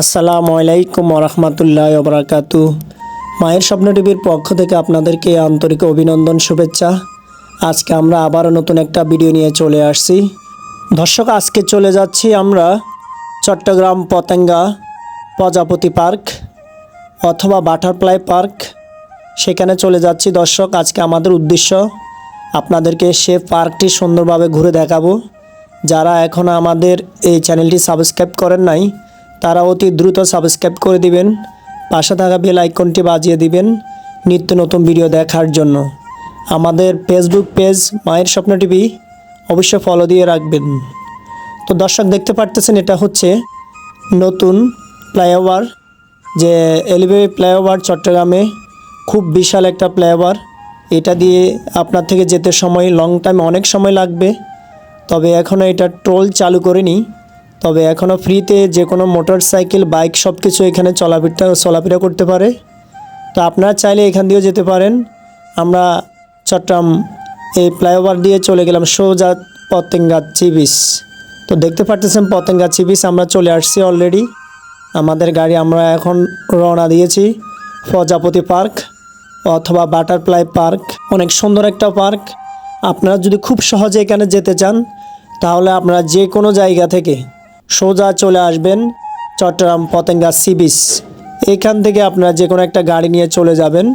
আসসালামু আলাইকুম রহমতুল্লাহ বরাকাতু মায়ের স্বপ্ন টিভির পক্ষ থেকে আপনাদেরকে আন্তরিক অভিনন্দন, শুভেচ্ছা। আজকে আমরা আবারও নতুন একটা ভিডিও নিয়ে চলে আসছি। দর্শক, আজকে চলে যাচ্ছি আমরা চট্টগ্রাম পতেঙ্গা প্রজাপতি পার্ক অথবা বাটারফ্লাই পার্ক। সেখানে চলে যাচ্ছি দর্শক, আজকে আমাদের উদ্দেশ্য আপনাদেরকে সে পার্কটি সুন্দরভাবে ঘুরে দেখাবো। যারা এখনও আমাদের এই চ্যানেলটি সাবস্ক্রাইব করেন নাই তারা অতি দ্রুত সাবস্ক্রাইব করে দিবেন। পাশে থাকা বেল আইকনটি বাজিয়ে দিবেন নিত্য নতুন ভিডিও দেখার জন্য। আমাদের ফেসবুক পেজ মায়ের স্বপ্ন টিভি, অবশ্যই ফলো দিয়ে রাখবেন। তো দর্শক দেখতে পারতেছেন, এটা হচ্ছে নতুন ফ্লাইওভার যে এলিভে ফ্লাইওভার চট্টগ্রামে খুব বিশাল একটা ফ্লাইওভার এটা দিয়ে আপনার থেকে যেতে সময় লং টাইম অনেক সময় লাগবে। তবে এখনও এটা টোল চালু করেনি। তবে এখনও ফ্রিতে যে কোনো মোটর সাইকেল বাইক সব কিছু এখানে চলাফেরা চলাফেরা করতে পারে। তো আপনারা চাইলে এখান দিয়েও যেতে পারেন। আমরা চট্টগ্রাম এই ফ্লাইওভার দিয়ে চলে গেলাম সোজা পতেঙ্গা চিবিস। তো দেখতে পারতেছেন পতেঙ্গা চিবিস, আমরা চলে আসছি অলরেডি আমাদের গাড়ি আমরা এখন রওনা দিয়েছি প্রজাপতি পার্ক অথবা বাটারফ্লাই পার্ক। অনেক সুন্দর একটা পার্ক। আপনারা যদি খুব সহজে এখানে যেতে চান, তাহলে আপনারা যে কোনো জায়গা থেকে সোজা চলে আসবেন চট্টগ্রাম পতেঙ্গা সি বিচ। এখান থেকে আপনারা যে কোনো একটা গাড়ি নিয়ে চলে যাবেন,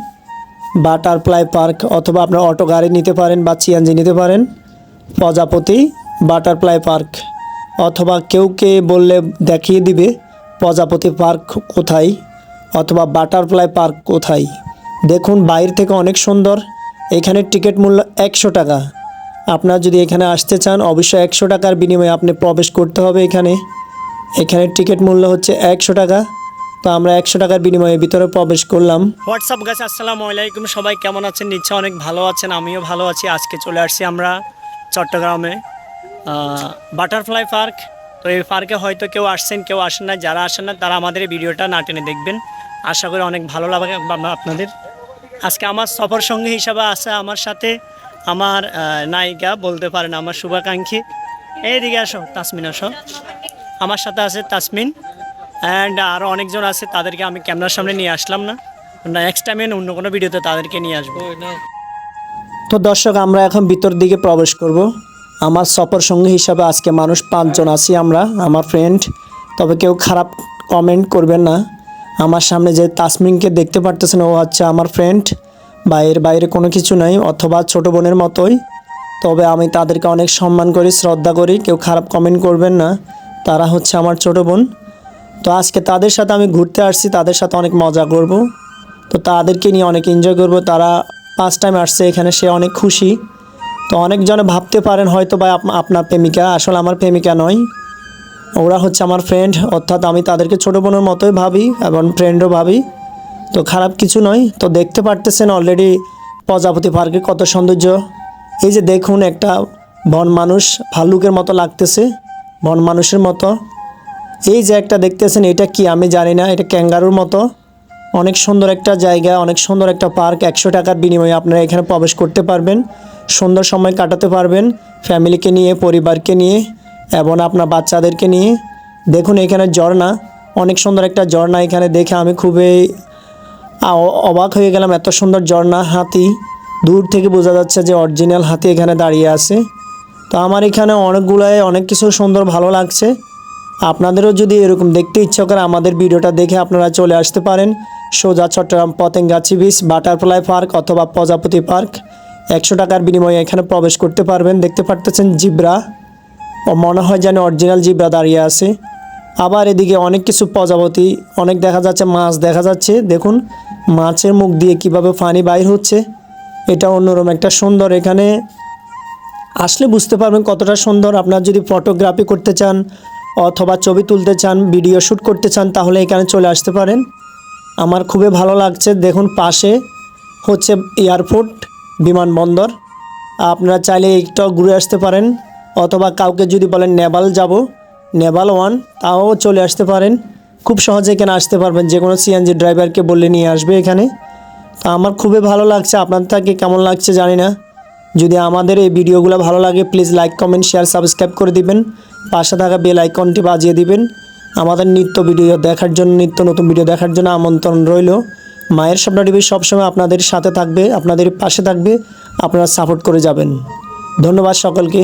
বাটারফ্লাই পার্ক অথবা আপনার অটো গাড়ি নিতে পারেন বা সিএনজি নিতে পারেন, প্রজাপতি বাটারফ্লাই পার্ক। অথবা কেউ কে বললে দেখিয়ে দিবে প্রজাপতি পার্ক কোথায় অথবা বাটারফ্লাই পার্ক কোথায়। দেখুন বাইরে থেকে অনেক সুন্দর, এখানে টিকিট মূল্য একশো টাকা। আপনারা যদি এখানে আসতে চান, অবশ্যই একশো টাকার বিনিময়ে আপনি প্রবেশ করতে হবে এখানে। এখানে টিকিট মূল্য হচ্ছে একশো টাকা। তো আমরা একশো টাকার বিনিময়ে ভিতরে প্রবেশ করলাম। হোয়াটসঅ্যাপ গাছ আসসালামু আলাইকুম। সবাই কেমন আছেন? নিশ্চয় অনেক ভালো আছেন, আমিও ভালো আছি। আজকে চলে আসছি আমরা চট্টগ্রামে। Butterfly park. তো এই পার্কে হয়তো কেউ আসছেন, কেউ আসেন না। যারা আসেন না, তারা আমাদের এই ভিডিওটা না টেনে দেখবেন। আশা করি অনেক ভালো লাগবে বা- আপনাদের। আজকে আমার সফর সঙ্গী হিসাবে আছে আমার সাথে আমার নায়িকা বলতে পারেন আমার শুভাকাঙ্ক্ষী। এইদিকে আসো তাসমিন আসো। আমার সাথে আছে তাসমিন অ্যান্ড আরও অনেকজন আছে তাদেরকে আমি ক্যামেরার সামনে নিয়ে আসলাম না। নেক্সট টাইমে অন্য কোনো ভিডিওতে তাদেরকে নিয়ে আসব। তো দর্শক আমরা এখন ভিতর দিকে প্রবেশ করব। আমার সফর সঙ্গী হিসাবে আজকে মানুষ পাঁচজন আছি আমরা আমার ফ্রেন্ড তবে কেউ খারাপ কমেন্ট করবেন না। আমার সামনে যে তাসমিনকে দেখতে পারতেছেন ও হচ্ছে আমার ফ্রেন্ড বাইরের বাইরে কোনো কিছু নাই অথবা ছোট বোনের মতোই। তবে আমি তাদেরকে অনেক সম্মান করি, শ্রদ্ধা করি, কেউ খারাপ কমেন্ট করবেন না। তারা হচ্ছে আমার ছোট বোন। তো আজকে তাদের সাথে আমি ঘুরতে আসছি, তাদের সাথে অনেক মজা করব। তো তাদেরকে নিয়ে অনেক এনজয় করব। তারা ফার্স্ট টাইম আসছে এখানে, সে অনেক খুশি। তো অনেকজনে ভাবতে পারেন হয়তো বা আপনার প্রেমিকা, আসলে আমার প্রেমিকা নয়। ওরা হচ্ছে আমার ফ্রেন্ড অর্থাৎ আমি তাদেরকে ছোটো বোনের মতোই ভাবি এবং ফ্রেন্ডও ভাবি। তো খারাপ কিছু নয়। তো দেখতে পারতেছেন অলরেডি প্রজাপতি পার্কে কত সৌন্দর্য। এই যে দেখুন একটা বন মানুষ ভাল্লুকের মতো লাগতেছে, বন মানুষের মতো। এই যে একটা দেখতেছেন, এটা কি আমি জানি না, এটা ক্যাঙ্গারুর মতো। অনেক সুন্দর একটা জায়গা, অনেক সুন্দর একটা পার্ক, একশো টাকার বিনিময়ে আপনারা এখানে প্রবেশ করতে পারবেন, সুন্দর সময় কাটাতে পারবেন, ফ্যামিলিকে নিয়ে, পরিবারকে নিয়ে, এবং আপনার বাচ্চাদেরকে নিয়ে। দেখুন এখানে ঝর্ণা, অনেক সুন্দর একটা ঝর্ণা এখানে দেখে আমি খুবই অবাক হয়ে গেলাম, এত সুন্দর ঝর্ণা হাতি। দূর থেকে বোঝা যাচ্ছে যে অরিজিনাল হাতি এখানে দাঁড়িয়ে আছে। তো আমার এখানে অনেকগুলাই অনেক কিছু সুন্দর ভালো লাগছে। আপনাদেরও যদি এরকম দেখতে ইচ্ছা করে আমাদের ভিডিওটা দেখে আপনারা চলে আসতে পারেন। সোজা চট্টগ্রাম পতেঙ্গাছি বিচ বাটারফ্লাই পার্ক অথবা প্রজাপতি পার্ক একশো টাকার বিনিময়ে এখানে প্রবেশ করতে পারবেন। দেখতে পারতেছেন জিব্রা। ও মনে হয় যেন অরিজিনাল জিব্রা দাঁড়িয়ে আছে। আবার এদিকে অনেক কিছু প্রজাপতি, অনেক দেখা যাচ্ছে মাছ দেখা যাচ্ছে। দেখুন মাছের মুখ দিয়ে কীভাবে পানি বাইর হচ্ছে? এটা অন্যরকম একটা সুন্দর এখানে। আসলে বুঝতে পারবেন কতটা সুন্দর। আপনার যদি ফটোগ্রাফি করতে চান অথবা ছবি তুলতে চান ভিডিও শ্যুট করতে চান, তাহলে এখানে চলে আসতে পারেন। আমার খুবই ভালো লাগছে। দেখুন, পাশে হচ্ছে এয়ারপোর্ট, বিমানবন্দর। আপনারা চাইলে একটাও ঘুরে আসতে পারেন। অথবা কাউকে যদি বলেন নেপাল যাব, নেপাল ওয়ান, তাও চলে আসতে পারেন। খুব সহজে এখানে আসতে পারবেন। যে কোনো সিএনজি ড্রাইভারকে বললে নিয়ে আসবে এখানে। তো আমার খুবই ভালো লাগছে। আপনার থেকে কেমন লাগছে জানি না। যদি আমাদের এই ভিডিওগুলো ভালো লাগে please like comment share subscribe করে দিবেন। পাশে থাকা বেল আইকনটি বাজিয়ে দিবেন। আমাদের নিত্য ভিডিও দেখার জন্য, নিত্য নতুন ভিডিও দেখার জন্য আমন্ত্রণ রইল। মায়ের স্বপ্ন টিভি সবসময় আপনাদের সাথে থাকবে, আপনাদের পাশে থাকবে, আপনারা সাপোর্ট করে যাবেন। ধন্যবাদ সকলকে।